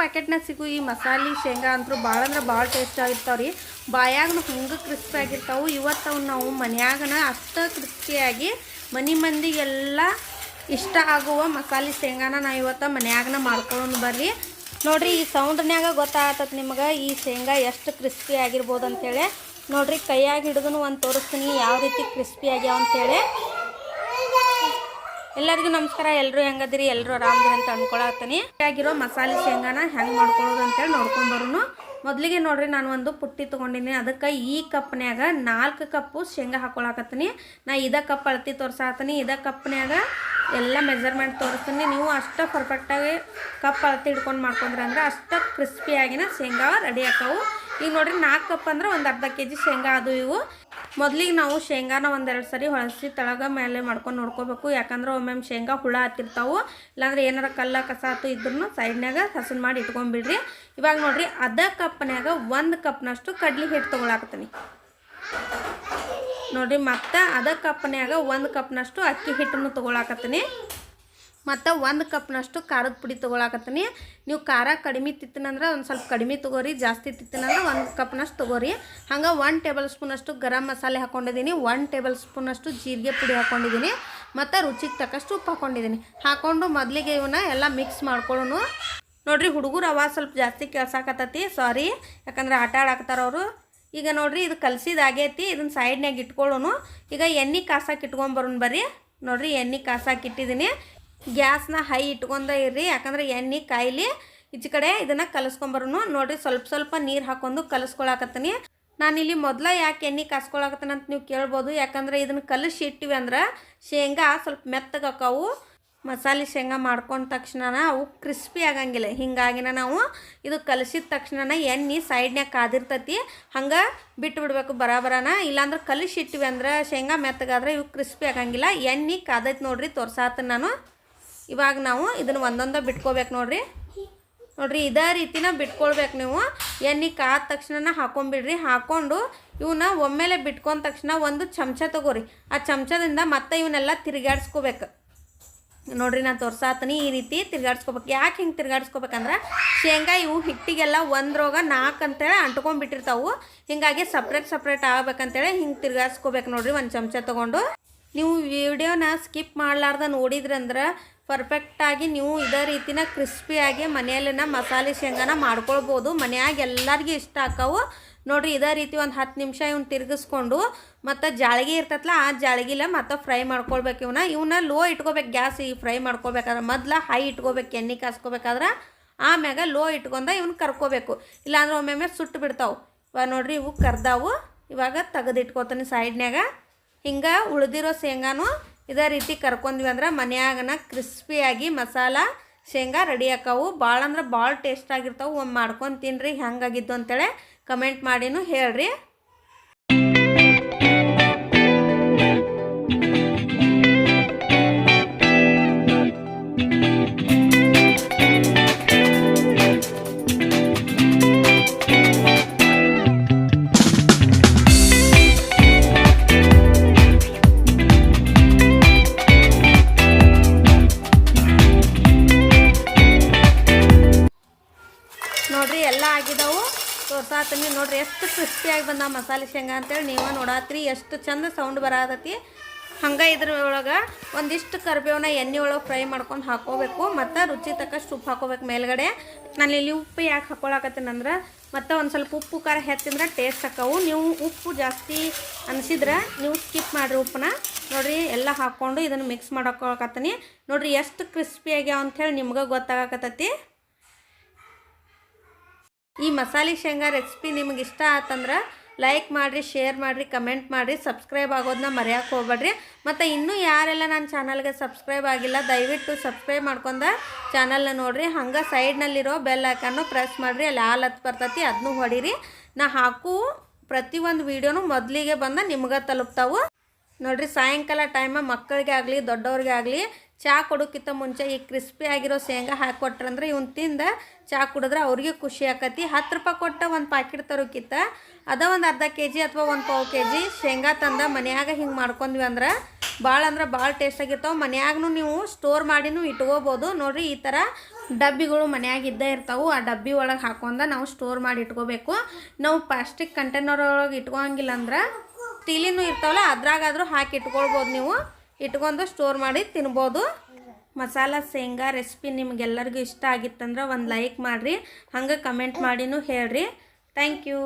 ಪ್ಯಾಕೆಟ್ನಾಗ ಸಿಗು, ಈ ಮಸಾಲೆ, ಶೇಂಗಾ ಅಂತೂ ಭಾಳ ಅಂದ್ರೆ ಭಾಳ ಟೇಸ್ಟ್ ಆಗಿರ್ತಾವೆ ರೀ. ಬಾಯಾಗನು ಹಂಗೆ ಕ್ರಿಸ್ಪಿ ಆಗಿರ್ತಾವೆ. ಇವತ್ತು ನಾವು ಮನ್ಯಾಗನ ಅಷ್ಟು ಕ್ರಿಸ್ಪಿಯಾಗಿ ಮನೆ ಮಂದಿಗೆಲ್ಲ ಇಷ್ಟ ಆಗುವ ಮಸಾಲೆ, ಶೇಂಗಾನ ನಾ ಇವತ್ತು ಮನ್ಯಾಗನ ಮಾಡ್ಕೊಂಡು ಬರ್ರಿ. ನೋಡ್ರಿ, ಈ ಸೌಂಡ್ನ್ಯಾಗ ಗೊತ್ತಾಗತ್ತ ನಿಮ್ಗೆ ಈ ಶೇಂಗಾ ಎಷ್ಟು ಕ್ರಿಸ್ಪಿ ಆಗಿರ್ಬೋದು ಅಂತೇಳಿ. ನೋಡ್ರಿ, ಕೈಯಾಗಿ ಹಿಡಿದು ಒಂದು ತೋರಿಸ್ತೀನಿ, ಯಾವ ರೀತಿ ಕ್ರಿಸ್ಪಿ ಆಗ್ಯಾವ ಅಂತೇಳಿ. ಎಲ್ಲರಿಗೂ ನಮಸ್ಕಾರ. ಎಲ್ಲರೂ ಹೆಂಗದಿರಿ? ಎಲ್ಲರೂ ಆರಾಮದಿರಿ ಅಂತ ಅನ್ಕೊಳತ್ತೀನಿ ಆಗಿರೋ ಮಸಾಲೆ ಶೇಂಗಾನ ಹೆಂಗೆ ಮಾಡ್ಕೊಳ್ಳೋದು ಅಂತೇಳಿ ನೋಡ್ಕೊಂಡು ಬರೋನು. ಮೊದಲಿಗೆ ನೋಡ್ರಿ, ನಾನು ಒಂದು ಪುಟ್ಟಿ ತೊಗೊಂಡಿನಿ. ಅದಕ್ಕೆ ಈ ಕಪ್ನ್ಯಾಗ ನಾಲ್ಕು ಕಪ್ಪು ಶೇಂಗಾ ಹಾಕೊಳಕತ್ತೀನಿ. ನಾ ಇದ ಕಪ್ ಅಳತಿ ತೋರ್ಸಾತೀನಿ. ಇದ ಕಪ್ನ್ಯಾಗ ಎಲ್ಲ ಮೆಜರ್ಮೆಂಟ್ ತೋರಿಸ್ತೀನಿ. ನೀವು ಅಷ್ಟು ಪರ್ಫೆಕ್ಟಾಗಿ ಕಪ್ ಅಳತಿ ಹಿಡ್ಕೊಂಡು ಮಾಡ್ಕೊಂಡ್ರಿ ಅಂದ್ರೆ ಅಷ್ಟು ಕ್ರಿಸ್ಪಿಯಾಗಿನ ಶೇಂಗಾ ರೆಡಿ ಆಕವು. ಈಗ ನೋಡ್ರಿ, ನಾಲ್ಕು ಕಪ್ ಅಂದ್ರೆ ಒಂದು ಅರ್ಧ ಕೆ ಜಿ ಶೇಂಗಾ ಅದು ಇವು. ಮೊದಲಿಗೆ ನಾವು ಶೇಂಗಾನ ಒಂದೆರಡು ಸರಿ ಹೊಳಸಿ ತಳಗ ಮೇಲೆ ಮಾಡ್ಕೊಂಡು ನೋಡ್ಕೋಬೇಕು. ಯಾಕಂದ್ರೆ ಒಮ್ಮೊಮ್ಮೆ ಶೇಂಗಾ ಹುಳ ಹತ್ತಿರ್ತಾವೆ. ಇಲ್ಲಾಂದ್ರೆ ಏನಾರ ಕಲ್ಲ ಕಸ ಆತು ಇದ್ರೂ ಸೈಡ್ನಾಗ ಹಸನ್ ಮಾಡಿ ಇಟ್ಕೊಂಡ್ಬಿಡ್ರಿ ಇವಾಗ ನೋಡಿರಿ, ಅದ ಕಪ್ನಾಗ ಒಂದು ಕಪ್ನಷ್ಟು ಕಡ್ಲಿ ಹಿಟ್ಟು ತೊಗೊಳಕತ್ತೀನಿ. ನೋಡಿರಿ, ಮತ್ತು ಅದ ಕಪ್ನ್ಯಾಗ ಒಂದು ಕಪ್ನಷ್ಟು ಅಕ್ಕಿ ಹಿಟ್ಟನ್ನು ತೊಗೊಳಕತ್ತೀನಿ. ಮತ್ತು ಒಂದು ಕಪ್ನಷ್ಟು ಖಾರದ ಪುಡಿ ತೊಗೊಳಕತ್ತೀನಿ. ನೀವು ಖಾರ ಕಡಿಮೆ ತಿತ್ತಿನಂದ್ರೆ ಒಂದು ಸ್ವಲ್ಪ ಕಡಿಮೆ ತೊಗೋರಿ, ಜಾಸ್ತಿ ತಿತ್ತಿನಂದ್ರೆ ಒಂದು ಕಪ್ನಷ್ಟು ತೊಗೋರಿ. ಹಂಗೆ ಒನ್ ಟೇಬಲ್ ಸ್ಪೂನಷ್ಟು ಗರಂ ಮಸಾಲೆ ಹಾಕ್ಕೊಂಡಿದ್ದೀನಿ ಒನ್ ಟೇಬಲ್ ಸ್ಪೂನಷ್ಟು ಜೀರಿಗೆ ಪುಡಿ ಹಾಕ್ಕೊಂಡಿದ್ದೀನಿ ಮತ್ತು ರುಚಿಗೆ ತಕ್ಕಷ್ಟು ಉಪ್ಪು ಹಾಕ್ಕೊಂಡಿದ್ದೀನಿ ಹಾಕ್ಕೊಂಡು ಮೊದಲಿಗೆ ಇವನ್ನ ಎಲ್ಲ ಮಿಕ್ಸ್ ಮಾಡ್ಕೊಳ್ಳೋಣ ನೋಡಿರಿ ಹುಡುಗರು ಅವ ಸ್ವಲ್ಪ ಜಾಸ್ತಿ ಕೇಳ್ಸಾಕತ್ತತಿ ಸಾರಿ ಯಾಕಂದ್ರೆ ಆಟ ಆಡಾಕತ್ತಾರ ಅವರು. ಈಗ ನೋಡ್ರಿ ಇದು ಕಲಸಿದಾಗೈತಿ ಇದನ್ನ ಸೈಡ್ನಾಗ ಇಟ್ಕೊಳ್ಳೋನು. ಈಗ ಎಣ್ಣೆ ಕಾಸಾಕಿ ಇಟ್ಕೊಂಬರೋಣ ಬರ್ರಿ. ನೋಡಿರಿ ಎಣ್ಣೆ ಕಾಸಾಕಿಟ್ಟಿದ್ದೀನಿ ಇಟ್ಟಿದ್ದೀನಿ ಗ್ಯಾಸ್ನ ಹೈ ಇಟ್ಕೊಂಡ ಇರ್ರಿ, ಯಾಕಂದ್ರೆ ಎಣ್ಣೆ ಕಾಯಿಲಿ ಈಚೆ ಕಡೆ ಇದನ್ನು ಕಲಸ್ಕೊಂಬರೂ ನೋಡಿರಿ, ಸ್ವಲ್ಪ ಸ್ವಲ್ಪ ನೀರು ಹಾಕೊಂಡು ಕಲಸ್ಕೊಳಕತ್ತೀನಿ. ನಾನಿಲ್ಲಿ ಮೊದಲ ಯಾಕೆ ಎಣ್ಣೆ ಕಾಸ್ಕೊಳಕತ್ತೀನಿ ಅಂತ ನೀವು ಕೇಳ್ಬೋದು. ಯಾಕಂದ್ರೆ ಇದನ್ನು ಕಲಸಿ ಇಟ್ಟಿವಿ ಅಂದ್ರೆ ಶೇಂಗಾ ಸ್ವಲ್ಪ ಮೆತ್ತಗಾಕವು ಮಸಾಲೆ ಶೇಂಗಾ ಮಾಡ್ಕೊಂಡ ತಕ್ಷಣ ಅವು ಕ್ರಿಸ್ಪಿ ಆಗಂಗಿಲ್ಲ. ಹಿಂಗಾಗಿನ ನಾವು ಇದು ಕಲಸಿದ ತಕ್ಷಣ ಎಣ್ಣೆ ಸೈಡ್ನ್ಯಾಗ ಕಾದಿರ್ತೈತಿ. ಹಂಗೆ ಬಿಟ್ಟು ಬಿಡಬೇಕು ಬರಾಬರನ. ಇಲ್ಲಾಂದ್ರೆ ಕಲಸಿ ಇಟ್ಟಿವಿ ಅಂದ್ರೆ ಶೇಂಗಾ ಮೆತ್ತಗಾದ್ರೆ ಇವು ಕ್ರಿಸ್ಪಿ ಆಗಂಗಿಲ್ಲ. ಎಣ್ಣೆ ಕಾದೈತಿ ನೋಡ್ರಿ ತೋರ್ಸಾತ ನಾನು. ಇವಾಗ ನಾವು ಇದನ್ನು ಒಂದೊಂದ ಬಿಟ್ಕೋಬೇಕು ನೋಡ್ರಿ. ನೋಡ್ರಿ, ಇದೇ ರೀತಿನ ಬಿಟ್ಕೊಳ್ಬೇಕು ನೀವು. ಎಣ್ಣೆ ಕಾದ ತಕ್ಷಣ ಹಾಕೊಂಬಿಡ್ರಿ. ಹಾಕೊಂಡು ಇವನ್ನ ಒಮ್ಮೆಲೆ ಬಿಟ್ಕೊಂಡ ತಕ್ಷಣ ಒಂದು ಚಮಚ ತಗೋರಿ. ಆ ಚಮಚದಿಂದ ಮತ್ತೆ ಇವನ್ನೆಲ್ಲ ತಿರುಗಾಡ್ಸ್ಕೋಬೇಕು. ನೋಡ್ರಿ ನಾನು ತೋರ್ಸಾತೀನಿ ಈ ರೀತಿ ತಿರ್ಗಾಡ್ಸ್ಕೊಬೇಕು. ಯಾಕೆ ಹಿಂಗೆ ತಿರ್ಗಾಡ್ಸ್ಕೊಬೇಕಂದ್ರೆ ಶೇಂಗಾ ಇವು ಹಿಟ್ಟಿಗೆಲ್ಲ ಒಂದ್ರೋಗ ನಾಲ್ಕು ಅಂತೇಳಿ ಅಂಟ್ಕೊಂಡ್ಬಿಟ್ಟಿರ್ತಾವು. ಹಿಂಗಾಗಿ ಸಪ್ರೇಟ್ ಸಪ್ರೇಟ್ ಆಗ್ಬೇಕಂತೇಳಿ ಹಿಂಗೆ ತಿರ್ಗಾಡ್ಸ್ಕೋಬೇಕು ನೋಡ್ರಿ ಒಂದು ಚಮಚ ತೊಗೊಂಡು. ನೀವು ವಿಡಿಯೋನ ಸ್ಕಿಪ್ ಮಾಡಲಾರ್ದ ನೋಡಿದ್ರಂದ್ರೆ ಪರ್ಫೆಕ್ಟಾಗಿ ನೀವು ಇದೇ ರೀತಿನ ಕ್ರಿಸ್ಪಿಯಾಗಿ ಮನೆಯಲ್ಲಿನ ಮಸಾಲೆ ಶೇಂಗಾನ ಮಾಡ್ಕೊಳ್ಬೋದು. ಮನೆಯಾಗ ಎಲ್ಲರಿಗೂ ಇಷ್ಟ ಆಕವು ನೋಡಿರಿ, ಇದೇ ರೀತಿ ಒಂದು ಹತ್ತು ನಿಮಿಷ ಇವ್ನ ತಿರುಗಿಸ್ಕೊಂಡು ಮತ್ತು ಜಾಳ್ಗಿ ಇರ್ತೈತಲ್ಲ ಆ ಜಾಳ್ಗಿಲ ಮತ್ತು ಫ್ರೈ ಮಾಡ್ಕೊಳ್ಬೇಕು ಇವನ್ನ ಇವನ್ನ ಲೋ ಇಟ್ಕೋಬೇಕು, ಗ್ಯಾಸ್ ಈ ಫ್ರೈ ಮಾಡ್ಕೋಬೇಕಾದ್ರೆ ಮೊದ್ಲು ಹೈ ಇಟ್ಕೋಬೇಕು, ಎಣ್ಣೆ ಕಾಸ್ಕೋಬೇಕಾದ್ರೆ. ಆಮ್ಯಾಗ ಲೋ ಇಟ್ಕೊಂಡ ಇವ್ನ ಕರ್ಕೋಬೇಕು. ಇಲ್ಲಾಂದ್ರೆ ಒಮ್ಮೊಮ್ಮೆ ಸುಟ್ಟು ಬಿಡ್ತಾವೆ. ಇವಾಗ ನೋಡ್ರಿ, ಇವು ಕರ್ದಾವು. ಇವಾಗ ತೆಗೆದಿಟ್ಕೋತೀನಿ ಸೈಡ್ನ್ಯಾಗ ಹಿಂಗೆ ಉಳಿದಿರೋ ಶೇಂಗಾನು ಇದೇ ರೀತಿ ಕರ್ಕೊಂಡ್ವಿ ಅಂದ್ರೆ ಮನ್ಯಾಗನ ಕ್ರಿಸ್ಪಿಯಾಗಿ ಮಸಾಲ, ಶೇಂಗಾ ರೆಡಿ ಆಕಾವು ಭಾಳ ಅಂದ್ರೆ ಭಾಳ ಟೇಸ್ಟ್ ಆಗಿರ್ತಾವೆ. ಒಮ್ಮೆ ಮಾಡ್ಕೊಂಡು ತಿನ್ರಿ ಹೆಂಗಾಗಿದ್ದು ಅಂತೇಳಿ ಕಮೆಂಟ್ ಮಾಡಿನೂ ಹೇಳ್ರಿ. ತೋರ್ಸಾತೀನಿ ನೋಡ್ರಿ, ಎಷ್ಟು ಕ್ರಿಸ್ಪಿಯಾಗಿ ಬಂದ ಮಸಾಲೆ ಶೇಂಗಾ ಅಂತೇಳಿ ನೀವು ನೋಡಾತ್ರಿ, ಎಷ್ಟು ಚಂದ ಸೌಂಡ್ ಬರತೈತಿ. ಹಂಗೆ ಇದ್ರ ಒಳಗೆ ಒಂದಿಷ್ಟು ಕರಿಬೇವನ್ನ ಎಣ್ಣೆ ಒಳಗೆ ಫ್ರೈ ಮಾಡ್ಕೊಂಡು ಹಾಕೋಬೇಕು, ಮತ್ತು ರುಚಿ ತಕ್ಕಷ್ಟು ಉಪ್ಪು ಹಾಕೋಬೇಕು ಮೇಲ್ಗಡೆ. ನಾನು ಇಲ್ಲಿ ಉಪ್ಪು ಯಾಕೆ ಹಾಕೊಳಕತ್ತೀನಂದ್ರೆ ಮತ್ತು ಒಂದು ಸ್ವಲ್ಪ ಉಪ್ಪು ಖಾರ ಹೆಚ್ಚಿಂದ್ರೆ ಟೇಸ್ಟ್ ಹಾಕವು ನೀವು ಉಪ್ಪು ಜಾಸ್ತಿ ಅನಿಸಿದ್ರೆ ನೀವು ಸ್ಕಿಪ್ ಮಾಡಿರಿ ಉಪ್ಪನ್ನ. ನೋಡಿರಿ, ಎಲ್ಲ ಹಾಕ್ಕೊಂಡು ಇದನ್ನು ಮಿಕ್ಸ್ ಮಾಡೋಕೊಳಕತ್ತೀನಿ. ನೋಡಿರಿ, ಎಷ್ಟು ಕ್ರಿಸ್ಪಿ ಆಗ್ಯಾವ ಅಂಥೇಳಿ ನಿಮ್ಗೆ ಗೊತ್ತಾಗಕತ್ತೈತಿ. ಈ ಮಸಾಲೆ ಶೇಂಗಾ ರೆಸಿಪಿ ನಿಮ್ಗೆ ಇಷ್ಟ ಆತಂದ್ರೆ ಲೈಕ್ ಮಾಡಿರಿ ಶೇರ್ ಮಾಡಿರಿ ಕಮೆಂಟ್ ಮಾಡಿರಿ ಸಬ್ಸ್ಕ್ರೈಬ್ ಆಗೋದನ್ನ ಮರೆಯೋಕೆ ಹೋಗ್ಬೇಡ್ರಿ. ಮತ್ತು ಇನ್ನೂ ಯಾರೆಲ್ಲ ನನ್ನ ಚಾನಲ್ಗೆ ಸಬ್ಸ್ಕ್ರೈಬ್ ಆಗಿಲ್ಲ, ದಯವಿಟ್ಟು ಸಬ್ಸ್ಕ್ರೈಬ್ ಮಾಡ್ಕೊಂಡ ಚಾನಲ್ನ ನೋಡಿರಿ. ಹಂಗೆ ಸೈಡ್ನಲ್ಲಿರೋ ಬೆಲ್ ಐಕನ್ನು ಪ್ರೆಸ್ ಮಾಡಿರಿ, ಅಲ್ಲಿ ಹಾಲು ಹತ್ತು ಬರ್ತೈತಿ ಅದನ್ನೂ ಹೊಡೀರಿ. ನಾ ಹಾಕು ಪ್ರತಿಯೊಂದು ವೀಡಿಯೋನು ಮೊದಲಿಗೆ ಬಂದ ನಿಮ್ಗೆ ತಲುಪ್ತಾವು. ನೋಡ್ರಿ, ಸಾಯಂಕಾಲ ಟೈಮ ಮಕ್ಕಳಿಗೆ ಆಗಲಿ, ದೊಡ್ಡವ್ರಿಗೆ ಆಗಲಿ ಚಹಾ ಕೊಡೋಕ್ಕಿಂತ ಮುಂಚೆ ಈ ಕ್ರಿಸ್ಪಿ ಆಗಿರೋ ಶೇಂಗಾ ಹಾಕಿಕೊಟ್ರಂದ್ರೆ ಇವ್ನ ತಿಂದ ಚಹಾ ಕುಡಿದ್ರೆ ಅವ್ರಿಗೆ ಖುಷಿ ಆಕತಿ. ಹತ್ತು ರೂಪಾಯಿ ಕೊಟ್ಟ ಒಂದು ಪ್ಯಾಕೆಟ್ ತರೋಕ್ಕಿಂತ ಅದ ಒಂದು ಅರ್ಧ ಕೆ ಜಿ ಅಥವಾ ಒಂದು ಪಾವು ಕೆ ಜಿ ಶೇಂಗಾ ತಂದ ಮನ್ಯಾಗ ಹಿಂಗೆ ಮಾಡ್ಕೊಂಡ್ವಿ ಅಂದ್ರೆ ಭಾಳ ಅಂದ್ರೆ ಭಾಳ ಟೇಸ್ಟ್ ಆಗಿರ್ತಾವೆ. ಮನ್ಯಾಗೂ ನೀವು ಸ್ಟೋರ್ ಮಾಡಿನೂ ಇಟ್ಕೋಬೋದು. ನೋಡಿರಿ, ಈ ಥರ ಡಬ್ಬಿಗಳು ಮನ್ಯಾಗ ಇದ್ದೇ ಇರ್ತಾವೆ. ಆ ಡಬ್ಬಿ ಒಳಗೆ ಹಾಕೊಂಡ ನಾವು ಸ್ಟೋರ್ ಮಾಡಿ ಇಟ್ಕೋಬೇಕು. ನಾವು ಪ್ಲಾಸ್ಟಿಕ್ ಕಂಟೈನರ್ ಒಳಗೆ ಇಟ್ಕೊಳಂಗಿಲ್ಲ ಅಂದ್ರೆ ಸ್ಟೀಲಿನೂ ಇರ್ತಾವಲ್ಲ, ಅದ್ರಾಗಾದರೂ ಹಾಕಿ ಇಟ್ಕೊಳ್ಬೋದು ನೀವು. ಇಟ್ಕೊಂಡು ಸ್ಟೋರ್ ಮಾಡಿ ತಿನ್ಬೋದು. ಮಸಾಲ, ಶೇಂಗಾ ರೆಸಿಪಿ ನಿಮಗೆಲ್ಲರಿಗೂ ಇಷ್ಟ ಆಗಿತ್ತಂದ್ರೆ ಒಂದು ಲೈಕ್ ಮಾಡಿರಿ. ಹಂಗೆ ಕಮೆಂಟ್ ಮಾಡಿನೂ ಹೇಳ್ರಿ. Thank you